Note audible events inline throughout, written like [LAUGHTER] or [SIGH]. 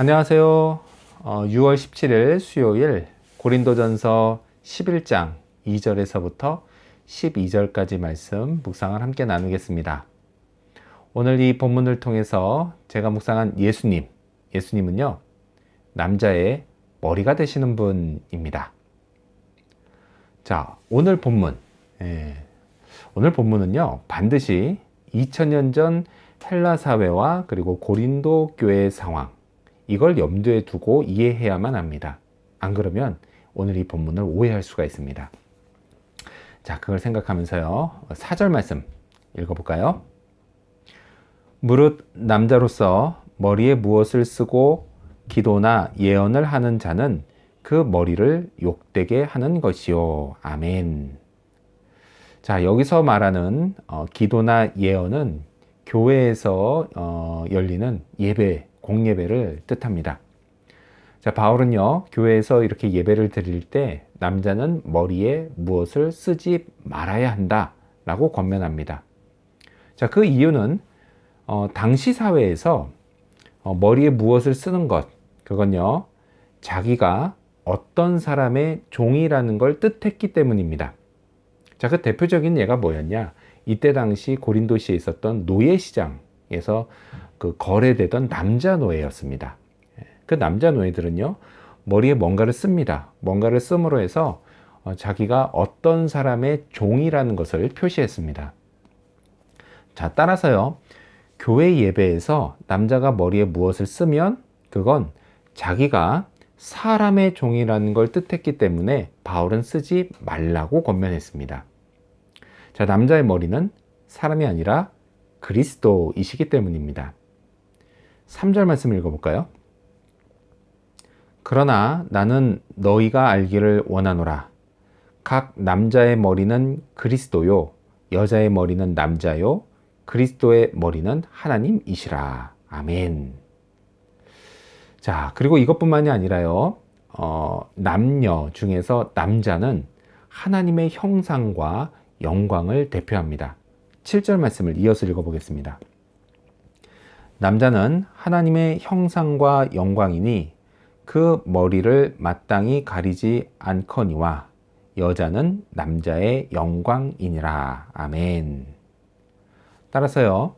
안녕하세요. 어, 6월 17일 수요일 고린도전서 11장 2절에서부터 12절까지 말씀 묵상을 함께 나누겠습니다. 오늘 이 본문을 통해서 제가 묵상한 예수님, 예수님은요, 남자의 머리가 되시는 분입니다. 자, 오늘 본문, 예, 오늘 본문은요, 반드시 2000년 전 헬라 사회와 그리고 고린도 교회의 상황, 이걸 염두에 두고 이해해야만 합니다. 안 그러면 오늘 이 본문을 오해할 수가 있습니다. 자, 그걸 생각하면서요. 4절 말씀 읽어볼까요? 무릇 남자로서 머리에 무엇을 쓰고 기도나 예언을 하는 자는 그 머리를 욕되게 하는 것이요. 아멘. 자, 여기서 말하는 어, 기도나 예언은 교회에서 어, 열리는 예배, 공예배를 뜻합니다. 자, 바울은요, 교회에서 이렇게 예배를 드릴 때 남자는 머리에 무엇을 쓰지 말아야 한다 라고 권면합니다. 자, 그 이유는 어, 당시 사회에서 어, 머리에 무엇을 쓰는 것, 그건요, 자기가 어떤 사람의 종이라는 걸 뜻했기 때문입니다. 자, 그 대표적인 예가 뭐였냐? 이때 당시 고린도시에 있었던 노예 시장에서 그 거래되던 남자 노예였습니다. 그 남자 노예들은요, 머리에 뭔가를 씁니다. 뭔가를 씀으로 해서 어, 자기가 어떤 사람의 종이라는 것을 표시했습니다. 자, 따라서요, 교회 예배에서 남자가 머리에 무엇을 쓰면 그건 자기가 사람의 종이라는 걸 뜻했기 때문에 바울은 쓰지 말라고 권면했습니다. 자, 남자의 머리는 사람이 아니라 그리스도이시기 때문입니다. 3절 말씀 읽어볼까요? 그러나 나는 너희가 알기를 원하노라. 각 남자의 머리는 그리스도요, 여자의 머리는 남자요, 그리스도의 머리는 하나님이시라. 아멘. 자, 그리고 이것뿐만이 아니라요, 어, 남녀 중에서 남자는 하나님의 형상과 영광을 대표합니다. 7절 말씀을 이어서 읽어보겠습니다. 남자는 하나님의 형상과 영광이니 그 머리를 마땅히 가리지 않거니와 여자는 남자의 영광이니라. 아멘. 따라서요,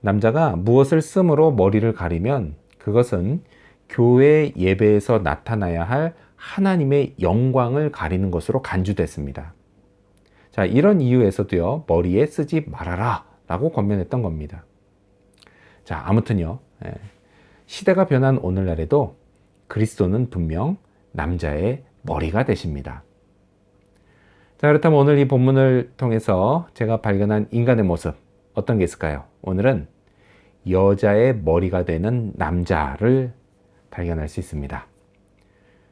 남자가 무엇을 쓰므로 머리를 가리면 그것은 교회 예배에서 나타나야 할 하나님의 영광을 가리는 것으로 간주됐습니다. 자, 이런 이유에서도요, 머리에 쓰지 말아라 라고 권면했던 겁니다. 자, 아무튼요, 예, 시대가 변한 오늘날에도 그리스도는 분명 남자의 머리가 되십니다. 자, 그렇다면 오늘 이 본문을 통해서 제가 발견한 인간의 모습, 어떤 게 있을까요? 오늘은 여자의 머리가 되는 남자를 발견할 수 있습니다.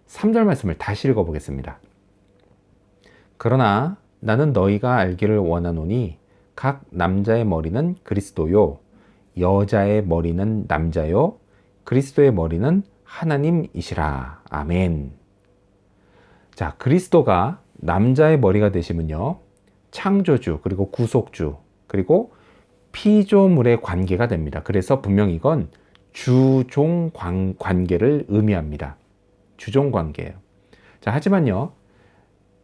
3절 말씀을 다시 읽어보겠습니다. 그러나 나는 너희가 알기를 원하노니 각 남자의 머리는 그리스도요 여자의 머리는 남자요 그리스도의 머리는 하나님이시라. 아멘. 자, 그리스도가 남자의 머리가 되시면요. 창조주, 그리고 구속주, 그리고 피조물의 관계가 됩니다. 그래서 분명 이건 주종 관계를 의미합니다. 주종 관계예요. 자, 하지만요.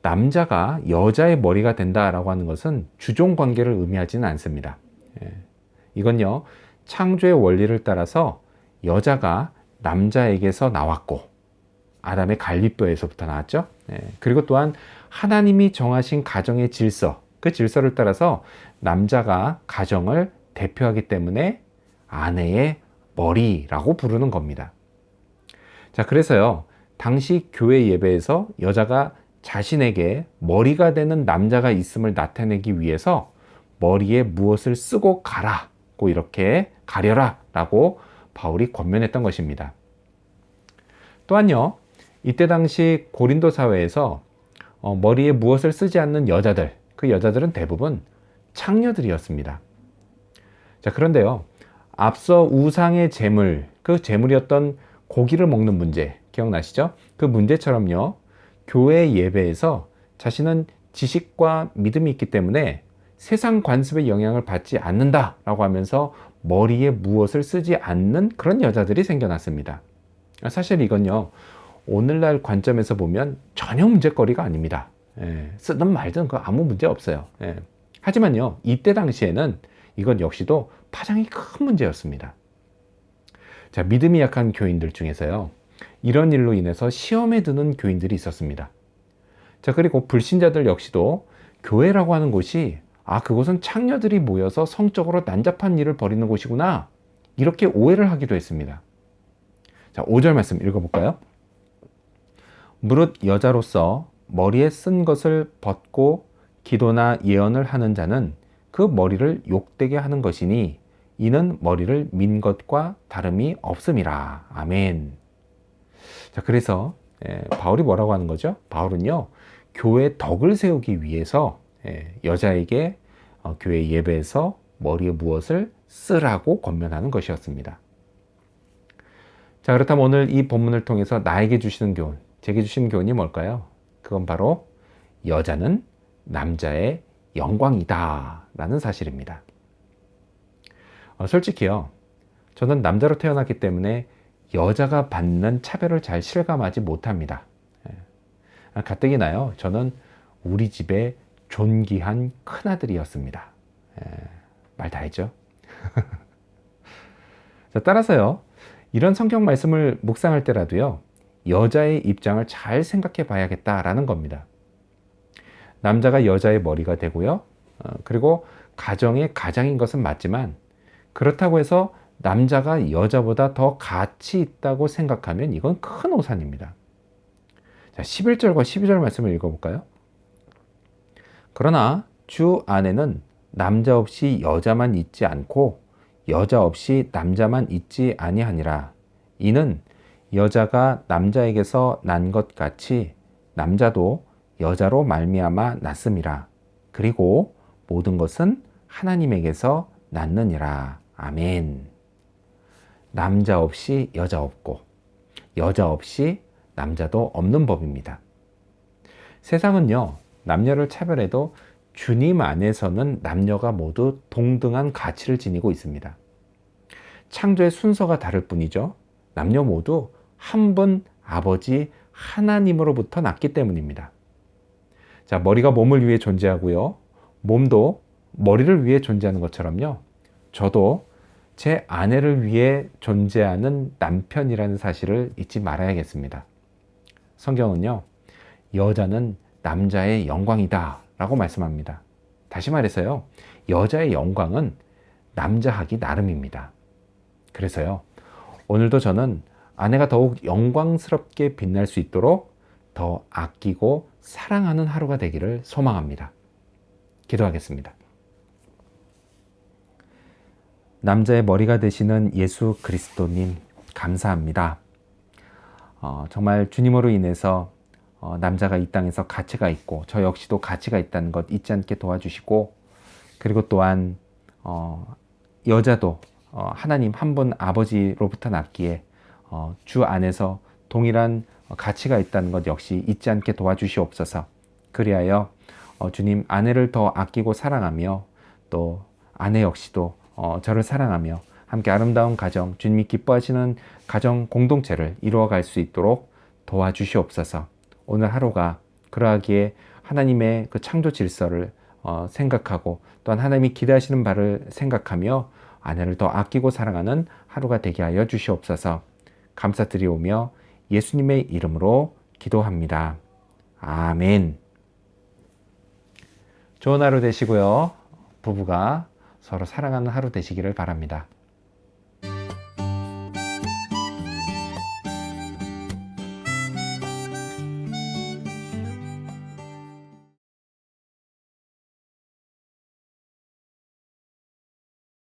남자가 여자의 머리가 된다라고 하는 것은 주종 관계를 의미하지는 않습니다. 예. 이건요, 창조의 원리를 따라서 여자가 남자에게서 나왔고, 아담의 갈비뼈에서부터 나왔죠. 예. 그리고 또한 하나님이 정하신 가정의 질서, 그 질서를 따라서 남자가 가정을 대표하기 때문에 아내의 머리라고 부르는 겁니다. 자, 그래서요, 당시 교회 예배에서 여자가 자신에게 머리가 되는 남자가 있음을 나타내기 위해서 머리에 무엇을 쓰고 가라 고 이렇게 가려라 라고 바울이 권면했던 것입니다. 또한요, 이때 당시 고린도 사회에서 어, 머리에 무엇을 쓰지 않는 여자들, 그 여자들은 대부분 창녀들이었습니다. 자, 그런데요, 앞서 우상의 재물, 그 재물이었던 고기를 먹는 문제, 기억나시죠? 그 문제처럼요, 교회 예배에서 자신은 지식과 믿음이 있기 때문에 세상 관습의 영향을 받지 않는다라고 하면서 머리에 무엇을 쓰지 않는 그런 여자들이 생겨났습니다. 사실 이건요, 오늘날 관점에서 보면 전혀 문제거리가 아닙니다. 예, 쓰든 말든 그 아무 문제 없어요. 예. 하지만요, 이때 당시에는 이건 역시도 파장이 큰 문제였습니다. 자, 믿음이 약한 교인들 중에서요, 이런 일로 인해서 시험에 드는 교인들이 있었습니다. 자, 그리고 불신자들 역시도 교회라고 하는 곳이 아, 그곳은 창녀들이 모여서 성적으로 난잡한 일을 벌이는 곳이구나. 이렇게 오해를 하기도 했습니다. 자, 5절 말씀 읽어볼까요? 무릇 여자로서 머리에 쓴 것을 벗고 기도나 예언을 하는 자는 그 머리를 욕되게 하는 것이니 이는 머리를 민 것과 다름이 없음이라. 아멘. 자, 그래서 예, 바울이 뭐라고 하는 거죠? 바울은요, 교회 덕을 세우기 위해서 예, 여자에게 어, 교회 예배에서 머리에 무엇을 쓰라고 권면하는 것이었습니다. 자, 그렇다면 오늘 이 본문을 통해서 나에게 주시는 교훈, 제게 주시는 교훈이 뭘까요? 그건 바로 여자는 남자의 영광이다 라는 사실입니다. 어, 솔직히요, 저는 남자로 태어났기 때문에 여자가 받는 차별을 잘 실감하지 못합니다. 예. 가뜩이나요, 저는 우리 집의 존귀한 큰아들이었습니다. 예, 말다 했죠? [LAUGHS] 자, 따라서요, 이런 성경 말씀을 묵상할 때라도요, 여자의 입장을 잘 생각해 봐야겠다라는 겁니다. 남자가 여자의 머리가 되고요, 어, 그리고 가정의 가장인 것은 맞지만, 그렇다고 해서 남자가 여자보다 더 가치 있다고 생각하면 이건 큰 오산입니다. 자, 11절과 12절 말씀을 읽어볼까요? 그러나 주 안에는 남자 없이 여자만 있지 않고 여자 없이 남자만 있지 아니하니라. 이는 여자가 남자에게서 난 것 같이 남자도 여자로 말미암아 났음이라. 그리고 모든 것은 하나님에게서 났느니라. 아멘. 남자 없이 여자 없고 여자 없이 남자도 없는 법입니다. 세상은요, 남녀를 차별해도 주님 안에서는 남녀가 모두 동등한 가치를 지니고 있습니다. 창조의 순서가 다를 뿐이죠. 남녀 모두 한 분 아버지 하나님으로부터 났기 때문입니다. 자, 머리가 몸을 위해 존재하고요. 몸도 머리를 위해 존재하는 것처럼요. 저도 제 아내를 위해 존재하는 남편이라는 사실을 잊지 말아야겠습니다. 성경은요, 여자는 남자의 영광이다 라고 말씀합니다. 다시 말해서요, 여자의 영광은 남자하기 나름입니다. 그래서요, 오늘도 저는 아내가 더욱 영광스럽게 빛날 수 있도록 더 아끼고 사랑하는 하루가 되기를 소망합니다. 기도하겠습니다. 남자의 머리가 되시는 예수 그리스도님, 감사합니다. 어, 정말 주님으로 인해서 어, 남자가 이 땅에서 가치가 있고 저 역시도 가치가 있다는 것 잊지 않게 도와주시고 그리고 또한 어, 여자도 어, 하나님 한 분 아버지로부터 났기에 어, 주 안에서 동일한 가치가 있다는 것 역시 잊지 않게 도와주시옵소서. 그리하여 어, 주님 아내를 더 아끼고 사랑하며 또 아내 역시도 어, 저를 사랑하며 함께 아름다운 가정, 주님이 기뻐하시는 가정 공동체를 이루어갈 수 있도록 도와주시옵소서. 오늘 하루가 그러하기에 하나님의 그 창조 질서를 어, 생각하고 또한 하나님이 기대하시는 바를 생각하며 아내를 더 아끼고 사랑하는 하루가 되게 하여 주시옵소서 감사드리오며 예수님의 이름으로 기도합니다. 아멘. 좋은 하루 되시고요. 부부가 서로 사랑하는 하루 되시기를 바랍니다.